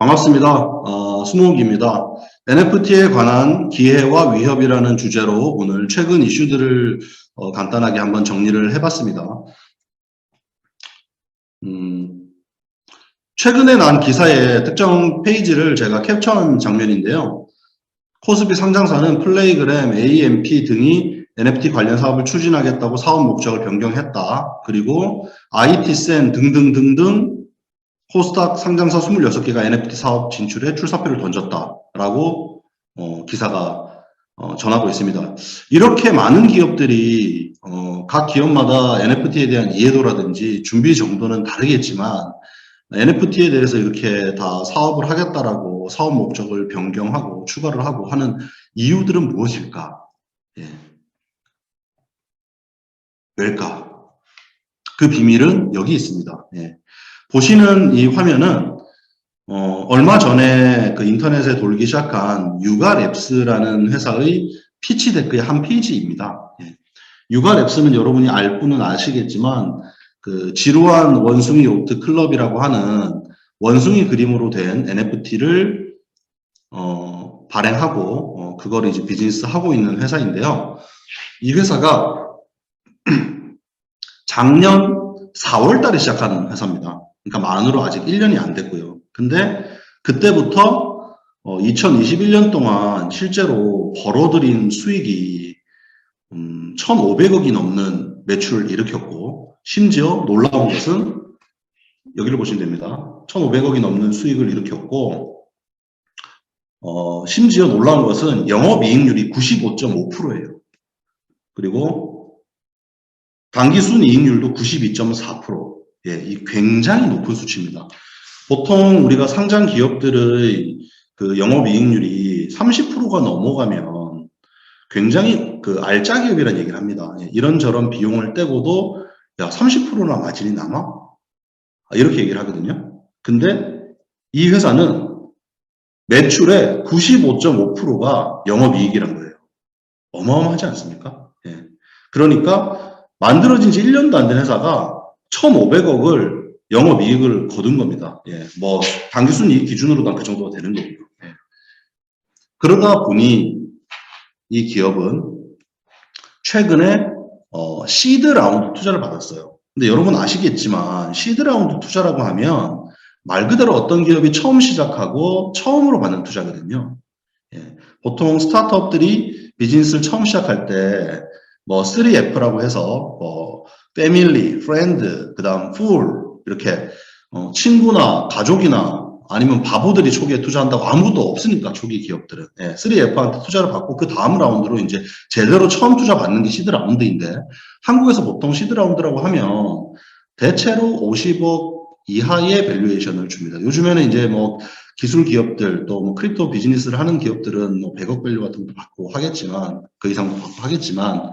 반갑습니다. 어, 수목입니다. NFT에 관한 기회와 위협이라는 주제로 오늘 최근 이슈들을 어, 간단하게 한번 정리를 해봤습니다. 음, 최근에 난 기사의 특정 페이지를 제가 캡처한 장면인데요. 코스피 상장사는 플레이그램, AMP 등이 NFT 관련 사업을 추진하겠다고 사업 목적을 변경했다. 그리고 IT센 등등등등 코스닥 상장사 26개가 NFT 사업 진출에 출사표를 던졌다라고 어, 기사가 어, 전하고 있습니다. 이렇게 많은 기업들이 어, 각 기업마다 NFT에 대한 이해도라든지 준비 정도는 다르겠지만 NFT에 대해서 이렇게 다 사업을 하겠다라고 사업 목적을 변경하고 추가를 하고 하는 이유들은 무엇일까? 예. 왜일까? 그 비밀은 여기 있습니다. 예. 보시는 이 화면은 어, 얼마 전에 그 인터넷에 돌기 시작한 유가랩스라는 회사의 피치 데크의 한 페이지입니다. 예. 유가랩스는 여러분이 알 분은 아시겠지만 그 지루한 원숭이 요트 클럽이라고 하는 원숭이 그림으로 된 NFT를 어, 발행하고 어, 그걸 이제 비즈니스 하고 있는 회사인데요. 이 회사가 작년 4월 달에 시작하는 회사입니다. 그러니까 만으로 아직 1년이 안 됐고요. 근데 그때부터 어, 2021년 동안 실제로 벌어들인 수익이 음, 1,500억이 넘는 매출을 일으켰고 심지어 놀라운 것은 여기를 보시면 됩니다. 1,500억이 넘는 수익을 일으켰고 어, 심지어 놀라운 것은 영업이익률이 95.5%예요. 그리고 단기 순이익률도 92.4%. 예, 이 굉장히 높은 수치입니다. 보통 우리가 상장 기업들의 그 영업이익률이 30%가 넘어가면 굉장히 그 알짜 기업이라는 얘기를 합니다. 예, 이런저런 비용을 떼고도 야 30%나 마진이 남아? 아, 이렇게 얘기를 하거든요. 근데 이 회사는 매출의 95.5%가 영업이익이란 거예요. 어마어마하지 않습니까? 예. 그러니까 만들어진 지 1년도 안 된 회사가 1,500억을 영업이익을 거둔 겁니다. 예, 뭐 단기순이익 기준으로도 그 정도가 되는 거고요. 예. 그러다 보니 이 기업은 최근에 어, 시드 라운드 투자를 받았어요. 근데 여러분 아시겠지만 시드 라운드 투자라고 하면 말 그대로 어떤 기업이 처음 시작하고 처음으로 받는 투자거든요. 예, 보통 스타트업들이 비즈니스를 처음 시작할 때 뭐 3F라고 해서 뭐 패밀리, 프렌드, 그다음 풀 이렇게 어, 친구나 가족이나 아니면 바보들이 초기에 투자한다고 아무도 없으니까 초기 기업들은 예, 3F한테 투자를 받고 그 다음 라운드로 이제 제대로 처음 투자 받는 게 시드 라운드인데 한국에서 보통 시드 라운드라고 하면 대체로 50억 이하의 밸류에이션을 줍니다. 요즘에는 이제 뭐 기술 기업들 또 뭐 크립토 비즈니스를 하는 기업들은 뭐 100억 밸류 같은 것도 받고 하겠지만 그 이상도 받고 하겠지만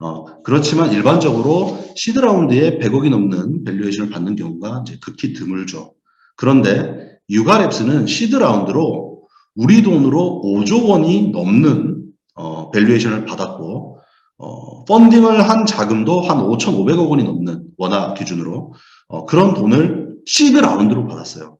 어, 그렇지만 일반적으로 시드 라운드에 100억이 넘는 밸류에이션을 받는 경우가 이제 극히 드물죠. 그런데 유가랩스는 시드 라운드로 우리 돈으로 5조 원이 넘는 어, 밸류에이션을 받았고 어, 펀딩을 한 자금도 한 5,500억 원이 넘는 원화 기준으로 어, 그런 돈을 시드 라운드로 받았어요.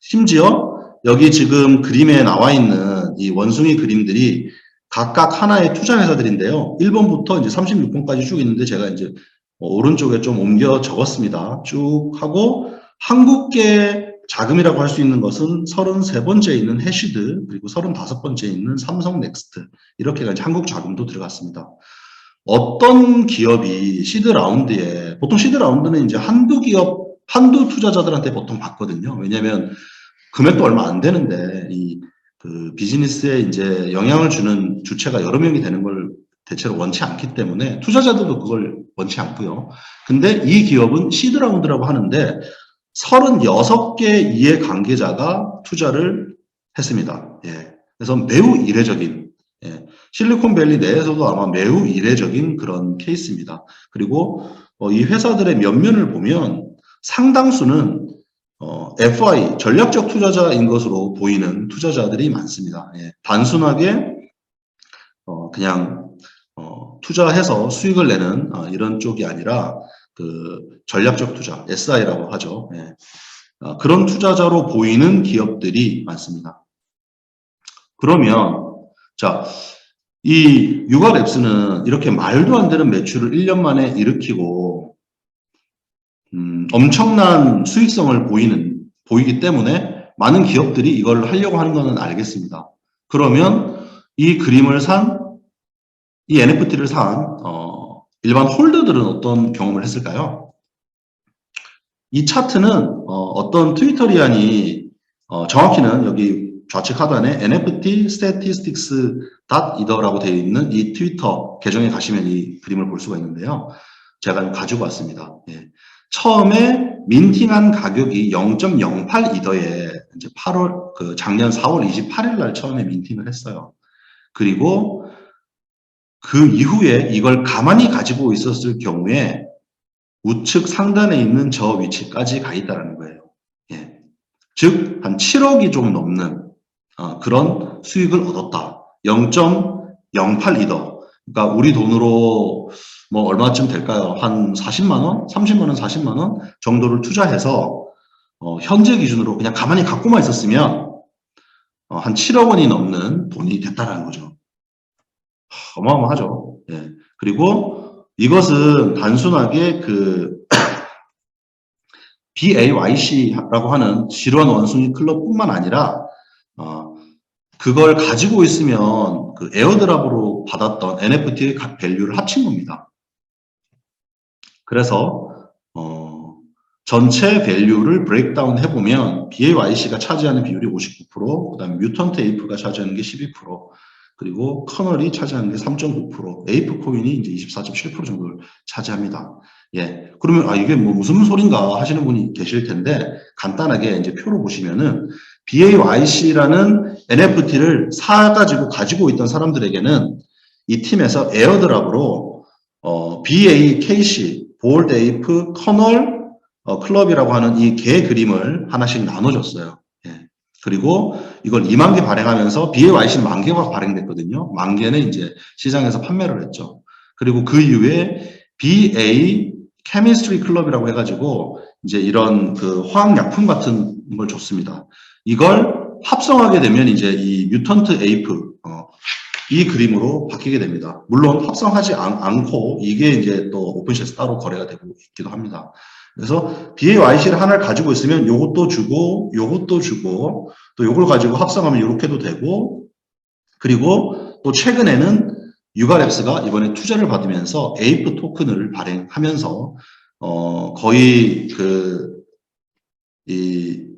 심지어 여기 지금 그림에 나와 있는 이 원숭이 그림들이 각각 하나의 투자 회사들인데요. 1번부터 이제 36번까지 쭉 있는데 제가 이제 오른쪽에 좀 옮겨 적었습니다. 쭉 하고 한국계 자금이라고 할 수 있는 것은 33번째 있는 해시드 그리고 35번째 있는 삼성 넥스트 이렇게가 한국 자금도 들어갔습니다. 어떤 기업이 시드 라운드에 보통 시드 라운드는 이제 한두 기업 한두 투자자들한테 보통 받거든요. 왜냐하면 금액도 얼마 안 되는데 이 그 비즈니스에 이제 영향을 주는 주체가 여러 명이 되는 걸 대체로 원치 않기 때문에 투자자들도 그걸 원치 않고요. 근데 이 기업은 시드 라운드라고 하는데 36개 이해 관계자가 투자를 했습니다. 예. 그래서 매우 이례적인 예. 실리콘밸리 내에서도 아마 매우 이례적인 그런 케이스입니다. 그리고 어, 이 회사들의 면면을 보면 상당수는 어, FI 전략적 투자자인 것으로 보이는 투자자들이 많습니다. 예, 단순하게 어, 그냥 어, 투자해서 수익을 내는 어, 이런 쪽이 아니라 그 전략적 투자 SI라고 하죠. 예. 어, 그런 투자자로 보이는 기업들이 많습니다. 그러면 자, 이 유가랩스는 이렇게 말도 안 되는 매출을 1년 만에 일으키고 음, 엄청난 수익성을 보이는 보이기 때문에 많은 기업들이 이걸 하려고 하는 것은 알겠습니다. 그러면 이 그림을 산, 이 NFT를 산 어, 일반 홀더들은 어떤 경험을 했을까요? 이 차트는 어, 떤 트위터리안이 어, 정확히는 여기 좌측 하단에 NFT statistics e더라고 되어 있는 이 트위터 계정에 가시면 이 그림을 볼 수가 있는데요. 제가 가지고 왔습니다. 예. 처음에 민팅한 가격이 0.08 이더에 이제 8월 그 작년 4월 28일 날 처음에 민팅을 했어요. 그리고 그 이후에 이걸 가만히 가지고 있었을 경우에 우측 상단에 있는 저 위치까지 가 있다는 거예요. 예. 즉, 한 7억이 좀 넘는 어, 그런 수익을 얻었다. 0.08이더. 그러니까 우리 돈으로 뭐 얼마쯤 될까요? 한 40만 원, 30만 원, 40만 원 정도를 투자해서 어, 현재 기준으로 그냥 가만히 갖고만 있었으면 어, 한 7억 원이 넘는 돈이 됐다라는 거죠. 하, 어마어마하죠. 예. 그리고 이것은 단순하게 그 BAYC라고 하는 지루한 원숭이 클럽뿐만 아니라 어, 그걸 가지고 있으면 그 에어드랍으로 받았던 NFT의 각 밸류를 합친 겁니다. 그래서 어, 전체 밸류를 브레이크다운 해보면 BAYC가 차지하는 비율이 59%, 그 다음에 뮤턴트 에이프가 차지하는 게 12%, 그리고 커널이 차지하는 게 3.9%, 에이프 코인이 이제 24.7% 정도를 차지합니다. 예. 그러면, 아, 이게 뭐 무슨 소린가 하시는 분이 계실 텐데, 간단하게 이제 표로 보시면은, BAYC라는 NFT를 사가지고 가지고 있던 사람들에게는 이 팀에서 에어드랍으로, 어, BAKC, 볼드 에이프, 커널, 어, 클럽이라고 하는 이 개 그림을 하나씩 나눠줬어요. 예. 그리고 이걸 2만 개 발행하면서 BAYC는 만 개가 발행됐거든요. 만 개는 이제 시장에서 판매를 했죠. 그리고 그 이후에 BA 케미스트리 클럽이라고 해가지고 이제 이런 그 화학약품 같은 걸 줬습니다. 이걸 합성하게 되면 이제 이 뮤턴트 에이프 어, 이 그림으로 바뀌게 됩니다. 물론 합성하지 않, 고 이게 이제 또 오픈시에서 따로 거래가 되고 있기도 합니다. 그래서 BAYC를 하나를 가지고 있으면 요것도 주고 요것도 주고 또 요걸 가지고 합성하면 이렇게도 되고 그리고 또 최근에는 유가랩스가 이번에 투자를 받으면서 에이프 토큰을 발행하면서 어 거의 그 이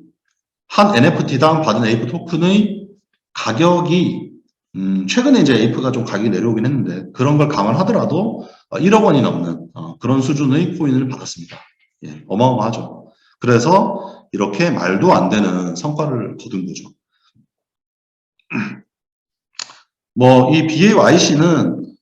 한 NFT당 받은 에이프 토큰의 가격이 음, 최근에 이제 에이프가 좀 가격이 내려오긴 했는데 그런 걸 감안하더라도 1억 원이 넘는 어, 그런 수준의 코인을 받았습니다. 예, 어마어마하죠. 그래서 이렇게 말도 안 되는 성과를 거둔 거죠. 뭐 이 BAYC는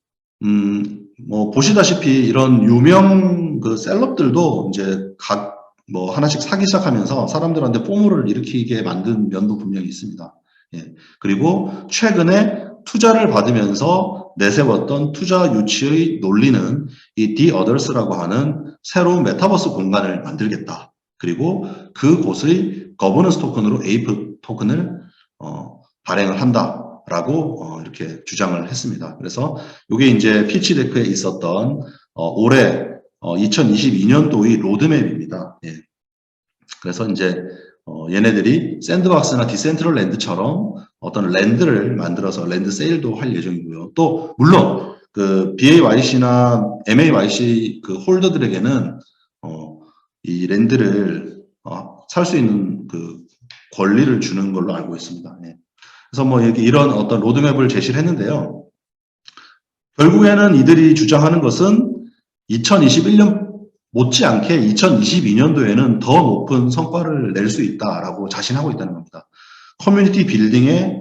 음, 뭐 보시다시피 이런 유명 그 셀럽들도 이제 각 뭐 하나씩 사기 시작하면서 사람들한테 포물을 일으키게 만든 면도 분명히 있습니다. 예. 그리고 최근에 투자를 받으면서 내세웠던 투자 유치의 논리는 이 The Others라고 하는 새로운 메타버스 공간을 만들겠다. 그리고 그곳의 거버넌스 토큰으로 에이프 토큰을 어, 발행을 한다라고 어, 이렇게 주장을 했습니다. 그래서 이게 이제 피치 데크에 있었던 어, 올해 2022년도의 로드맵입니다. 예. 그래서 이제 어, 얘네들이 샌드박스나 디센트럴 랜드처럼 어떤 랜드를 만들어서 랜드 세일도 할 예정이고요. 또 물론 그 BAYC나 MAYC 그 홀더들에게는 어, 이 랜드를 어, 살 수 있는 그 권리를 주는 걸로 알고 있습니다. 네. 그래서 뭐 여기 이런 어떤 로드맵을 제시를 했는데요. 결국에는 이들이 주장하는 것은 2021년 못지않게 2022년도에는 더 높은 성과를 낼 수 있다라고 자신하고 있다는 겁니다. 커뮤니티 빌딩에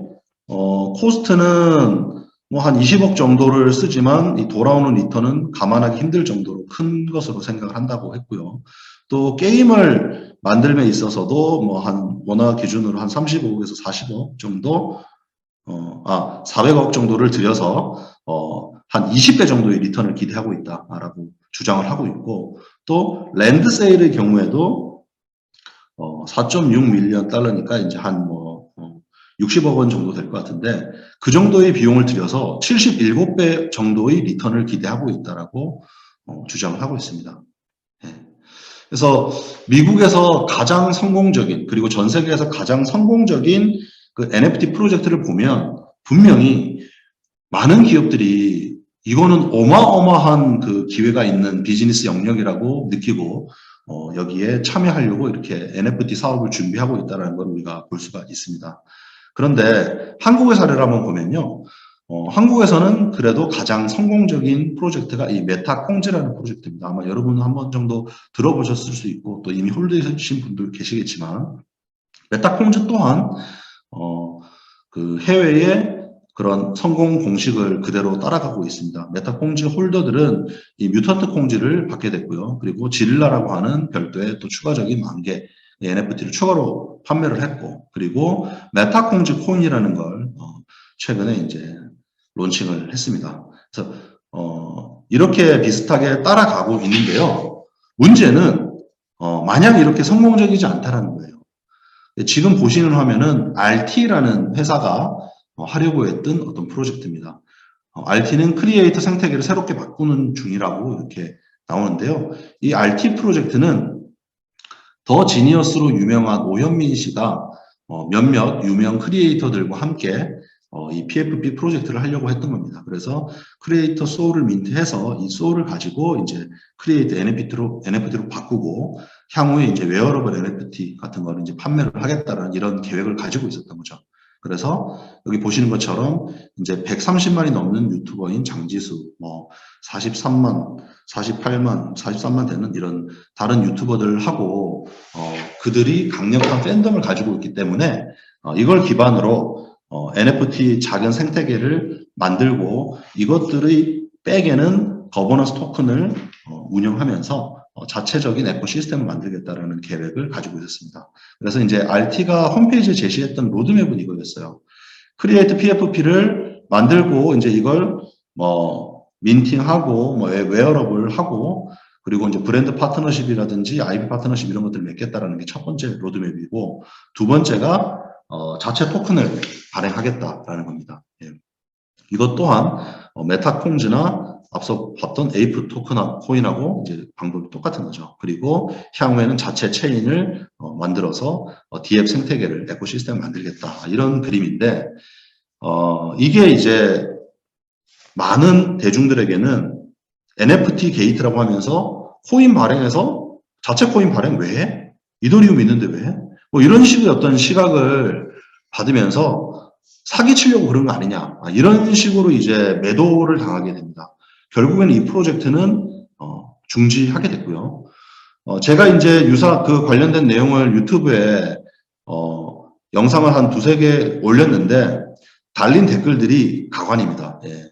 어, 코스트는 뭐 한 20억 정도를 쓰지만 이 돌아오는 리턴은 감안하기 힘들 정도로 큰 것으로 생각을 한다고 했고요. 또 게임을 만들면 있어서도 뭐 한 원화 기준으로 한 35억에서 40억 정도 어, 아 400억 정도를 들여서 어, 한 20배 정도의 리턴을 기대하고 있다라고 주장을 하고 있고 또 랜드 세일의 경우에도 어, 4.6 밀리언 달러니까 이제 한 뭐, 어, 60억 원 정도 될 것 같은데 그 정도의 비용을 들여서 77배 정도의 리턴을 기대하고 있다라고 어, 주장을 하고 있습니다. 예. 그래서 미국에서 가장 성공적인 그리고 전 세계에서 가장 성공적인 그 NFT 프로젝트를 보면 분명히 많은 기업들이 이거는 어마어마한 그 기회가 있는 비즈니스 영역이라고 느끼고 어, 여기에 참여하려고 이렇게 NFT 사업을 준비하고 있다는 걸 우리가 볼 수가 있습니다. 그런데 한국의 사례를 한번 보면요. 어, 한국에서는 그래도 가장 성공적인 프로젝트가 이 메타콩즈라는 프로젝트입니다. 아마 여러분은 한 번 정도 들어보셨을 수 있고 또 이미 홀드해주신 분들 계시겠지만 메타콩즈 또한 어, 그 해외에 그런 성공 공식을 그대로 따라가고 있습니다. 메타콩즈 홀더들은 이 뮤턴트 콩즈를 받게 됐고요. 그리고 지릴라라고 하는 별도의 또 추가적인 만개 NFT를 추가로 판매를 했고, 그리고 메타콩즈 코인이라는 걸 어, 최근에 이제 론칭을 했습니다. 그래서 어, 이렇게 비슷하게 따라가고 있는데요. 문제는 어, 만약 이렇게 성공적이지 않다라는 거예요. 지금 보시는 화면은 RT라는 회사가 어, 하려고 했던 어떤 프로젝트입니다. 어, RT는 크리에이터 생태계를 새롭게 바꾸는 중이라고 이렇게 나오는데요. 이 RT 프로젝트는 더 지니어스로 유명한 오현민 씨가 어, 몇몇 유명 크리에이터들과 함께 어, 이 PFP 프로젝트를 하려고 했던 겁니다. 그래서 크리에이터 소울을 민트해서 이 소울을 가지고 이제 크리에이터 NFT로 NFT로 바꾸고 향후에 이제 웨어러블 NFT 같은 거를 이제 판매를 하겠다는 이런 계획을 가지고 있었던 거죠. 그래서 여기 보시는 것처럼 이제 130만이 넘는 유튜버인 장지수, 뭐 43만, 48만, 43만 되는 이런 다른 유튜버들하고 어, 그들이 강력한 팬덤을 가지고 있기 때문에 어, 이걸 기반으로 어, NFT 작은 생태계를 만들고 이것들의 백에는 거버넌스 토큰을 어, 운영하면서 어, 자체적인 에코 시스템을 만들겠다라는 계획을 가지고 있었습니다. 그래서 이제 RT가 홈페이지에 제시했던 로드맵은 이거였어요. 크리에이트 PFP를 만들고 이제 이걸 뭐 민팅하고 뭐 웨어러블 하고 그리고 이제 브랜드 파트너십이라든지 IP 파트너십 이런 것들을 맺겠다라는 게 첫 번째 로드맵이고 두 번째가 어, 자체 토큰을 발행하겠다라는 겁니다. 예. 이것 또한 어, 메타콩즈나 앞서 봤던 에이프 토큰 코인하고 이제 방법이 똑같은 거죠. 그리고 향후에는 자체 체인을 어, 만들어서 어, DF 생태계를 에코시스템을 만들겠다 이런 그림인데 어, 이게 이제 많은 대중들에게는 NFT 게이트라고 하면서 코인 발행해서 자체 코인 발행 왜 해? 이더리움 있는데 왜 해? 뭐 이런 식의 어떤 시각을 받으면서 사기치려고 그런 거 아니냐. 아, 이런 식으로 이제 매도를 당하게 됩니다. 결국에는 이 프로젝트는 어, 중지하게 됐고요. 어, 제가 이제 유사 그 관련된 내용을 유튜브에 어, 영상을 한 두세 개 올렸는데 달린 댓글들이 가관입니다. 예.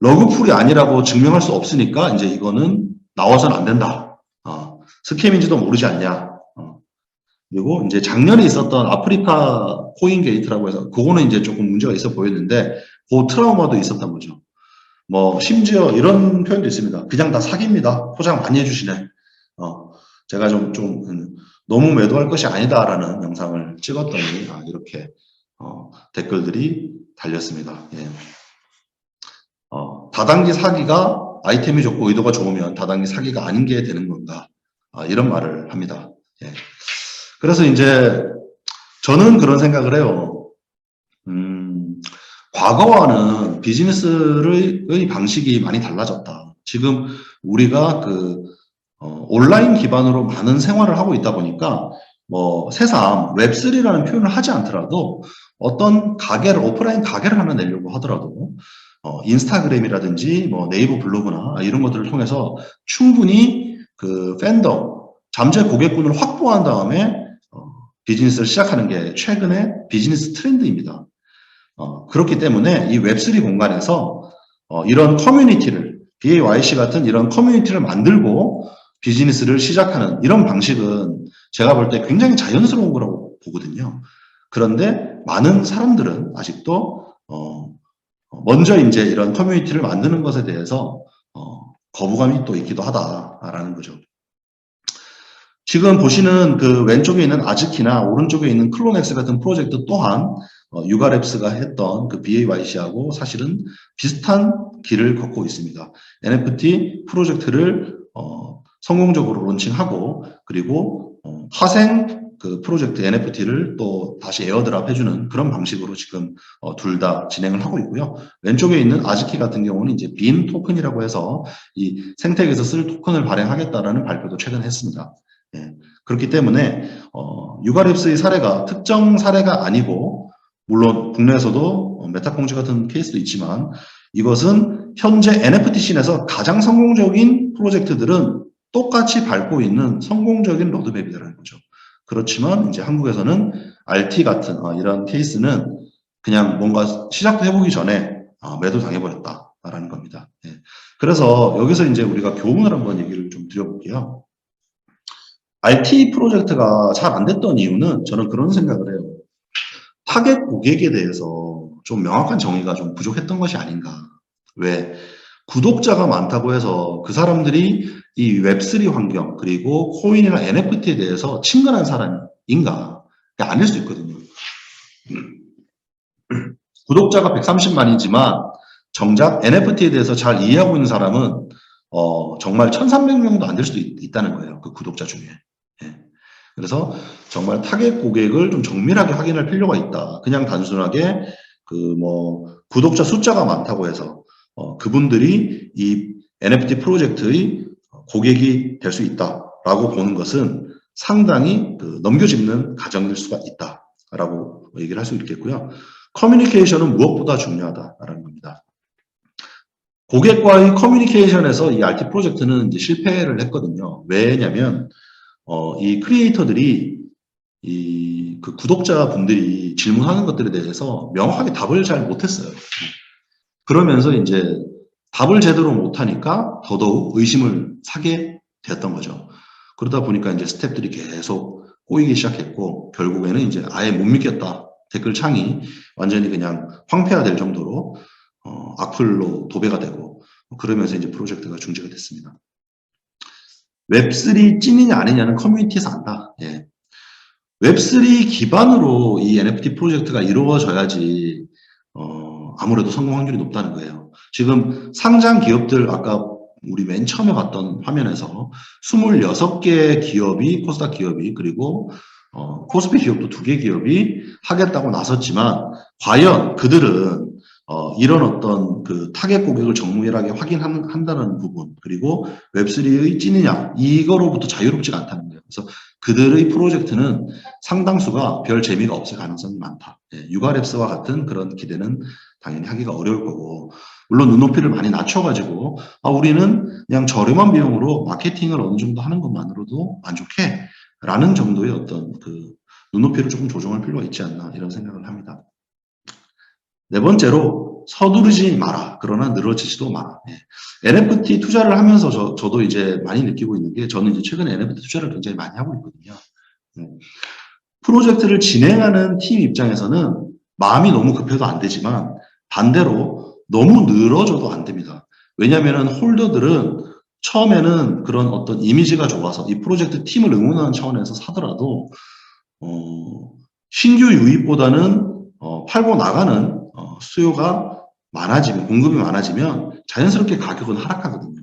러그풀이 아니라고 증명할 수 없으니까 이제 이거는 나와서는 안 된다. 어, 스캠인지도 모르지 않냐. 그리고 이제 작년에 있었던 아프리카 코인 게이트라고 해서 그거는 이제 조금 문제가 있어 보였는데 그 트라우마도 있었던 거죠. 뭐 심지어 이런 표현도 있습니다. 그냥 다 사기입니다. 포장 많이 해주시네. 어, 제가 좀, 좀 음, 너무 매도할 것이 아니다라는 영상을 찍었더니 아, 이렇게 어, 댓글들이 달렸습니다. 예. 어, 다단계 사기가 아이템이 좋고 의도가 좋으면 다단계 사기가 아닌 게 되는 건가? 아, 이런 말을 합니다. 예. 그래서 이제 저는 그런 생각을 해요. 음, 과거와는 비즈니스의 방식이 많이 달라졌다. 지금 우리가 그 어, 온라인 기반으로 많은 생활을 하고 있다 보니까 뭐 새삼 웹3라는 표현을 하지 않더라도 어떤 가게를 오프라인 가게를 하나 내려고 하더라도 어, 인스타그램이라든지 뭐 네이버 블로그나 이런 것들을 통해서 충분히 그 팬덤 잠재 고객군을 확보한 다음에 비즈니스를 시작하는 게 최근의 비즈니스 트렌드입니다. 어, 그렇기 때문에 이 웹3 공간에서 어, 이런 커뮤니티를 BAYC 같은 이런 커뮤니티를 만들고 비즈니스를 시작하는 이런 방식은 제가 볼 때 굉장히 자연스러운 거라고 보거든요. 그런데 많은 사람들은 아직도 어, 먼저 이제 이런 커뮤니티를 만드는 것에 대해서 어, 거부감이 또 있기도 하다라는 거죠. 지금 보시는 그 왼쪽에 있는 아즈키나 오른쪽에 있는 클로넥스 같은 프로젝트 또한 어, 유가랩스가 했던 그 BAYC하고 사실은 비슷한 길을 걷고 있습니다. NFT 프로젝트를 어, 성공적으로 론칭하고 그리고 어, 파생 그 프로젝트 NFT를 또 다시 에어드랍 해주는 그런 방식으로 지금 어, 둘 다 진행을 하고 있고요. 왼쪽에 있는 아즈키 같은 경우는 이제 빈 토큰이라고 해서 이 생태계에서 쓸 토큰을 발행하겠다라는 발표도 최근 했습니다. 예, 그렇기 때문에 어, 유가랩스의 사례가 특정 사례가 아니고 물론 국내에서도 어, 메타콩즈 같은 케이스도 있지만 이것은 현재 NFT 씬에서 가장 성공적인 프로젝트들은 똑같이 밟고 있는 성공적인 로드맵이라는 거죠. 그렇지만 이제 한국에서는 RT 같은 어, 이런 케이스는 그냥 뭔가 시작도 해보기 전에 어, 매도 당해버렸다라는 겁니다. 예. 그래서 여기서 이제 우리가 교훈을 한번 얘기를 좀 드려볼게요. RT 프로젝트가 잘 안 됐던 이유는 저는 그런 생각을 해요. 타겟 고객에 대해서 좀 명확한 정의가 좀 부족했던 것이 아닌가. 왜? 구독자가 많다고 해서 그 사람들이 이 웹3 환경 그리고 코인이나 NFT에 대해서 친근한 사람인가? 아닐 수 있거든요. 구독자가 130만이지만 정작 NFT에 대해서 잘 이해하고 있는 사람은 어, 정말 1300명도 안 될 수도 있, 다는 거예요. 그 구독자 중에. 예. 그래서 정말 타겟 고객을 좀 정밀하게 확인할 필요가 있다. 그냥 단순하게 그 뭐 구독자 숫자가 많다고 해서 어, 그분들이 이 NFT 프로젝트의 고객이 될 수 있다라고 보는 것은 상당히 그 넘겨짚는 가정일 수가 있다라고 얘기를 할 수 있겠고요. 커뮤니케이션은 무엇보다 중요하다라는 겁니다. 고객과의 커뮤니케이션에서 이 RT 프로젝트는 실패를 했거든요. 왜냐면 어, 이 크리에이터들이 이 그 구독자 분들이 질문하는 것들에 대해서 명확하게 답을 잘 못했어요. 그러면서 이제 답을 제대로 못하니까 더더욱 의심을 사게 되었던 거죠. 그러다 보니까 이제 스탭들이 계속 꼬이기 시작했고 결국에는 이제 아예 못 믿겠다 댓글 창이 완전히 그냥 황폐화될 정도로 어, 악플로 도배가 되고 그러면서 이제 프로젝트가 중지가 됐습니다. 웹3 찐이냐 아니냐는 커뮤니티에서 안다. 예. 웹3 기반으로 이 NFT 프로젝트가 이루어져야지 어, 아무래도 성공 확률이 높다는 거예요. 지금 상장 기업들 아까 우리 맨 처음에 봤던 화면에서 26개 기업이 코스닥 기업이 그리고 어, 코스피 기업도 두 개 기업이 하겠다고 나섰지만 과연 그들은 어, 이런 어떤 그 타겟 고객을 정밀하게 확인한다는 부분 그리고 웹3의 찐이냐 이거로부터 자유롭지가 않다는 거예요. 그래서 그들의 프로젝트는 상당수가 별 재미가 없을 가능성이 많다. 예, 유가랩스와 같은 그런 기대는 당연히 하기가 어려울 거고 물론 눈높이를 많이 낮춰가지고 아, 우리는 그냥 저렴한 비용으로 마케팅을 어느 정도 하는 것만으로도 만족해 라는 정도의 어떤 그 눈높이를 조금 조정할 필요가 있지 않나 이런 생각을 합니다. 네 번째로 서두르지 마라. 그러나 늘어지지도 마라. 예. NFT 투자를 하면서 저, 저도 이제 많이 느끼고 있는 게 저는 이제 최근에 NFT 투자를 굉장히 많이 하고 있거든요. 예. 프로젝트를 진행하는 팀 입장에서는 마음이 너무 급해도 안 되지만 반대로 너무 늘어져도 안 됩니다. 왜냐하면 홀더들은 처음에는 그런 어떤 이미지가 좋아서 이 프로젝트 팀을 응원하는 차원에서 사더라도 어, 신규 유입보다는 어, 팔고 나가는 어, 수요가 많아지면 공급이 많아지면 자연스럽게 가격은 하락하거든요.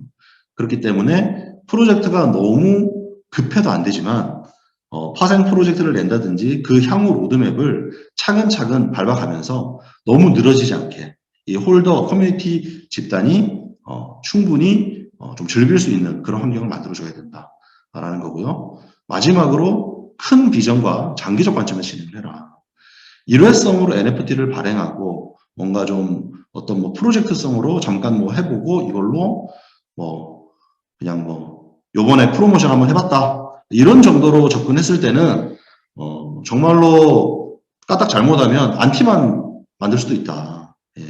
그렇기 때문에 프로젝트가 너무 급해도 안 되지만 어, 파생 프로젝트를 낸다든지 그 향후 로드맵을 차근차근 밟아가면서 너무 늘어지지 않게 이 홀더 커뮤니티 집단이 어, 충분히 어, 좀 즐길 수 있는 그런 환경을 만들어줘야 된다라는 거고요. 마지막으로 큰 비전과 장기적 관점에서 진행을 해라. 일회성으로 NFT를 발행하고 뭔가 좀 어떤 뭐 프로젝트성으로 잠깐 뭐 해보고 이걸로 뭐 그냥 뭐 요번에 프로모션 한번 해봤다. 이런 정도로 접근했을 때는 어 정말로 까딱 잘못하면 안티만 만들 수도 있다. 예.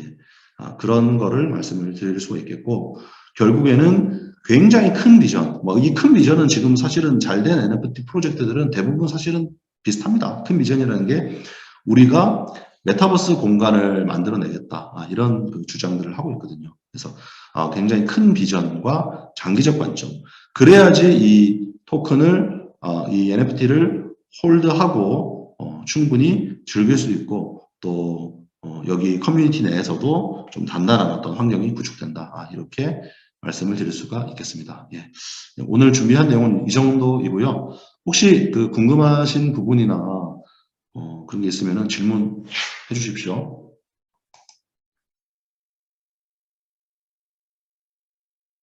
아, 그런 거를 말씀을 드릴 수가 있겠고 결국에는 굉장히 큰 비전. 뭐 이 큰 비전은 지금 사실은 잘 된 NFT 프로젝트들은 대부분 사실은 비슷합니다. 큰 비전이라는 게 우리가 메타버스 공간을 만들어내겠다 아, 이런 그 주장들을 하고 있거든요. 그래서 아, 굉장히 큰 비전과 장기적 관점 그래야지 이 토큰을 어, 이 NFT를 홀드하고 어, 충분히 즐길 수 있고 또 어, 여기 커뮤니티 내에서도 좀 단단한 어떤 환경이 구축된다. 아, 이렇게 말씀을 드릴 수가 있겠습니다. 예. 오늘 준비한 내용은 이 정도이고요. 혹시 그 궁금하신 부분이나 어, 그런 게 있으면 질문해 주십시오.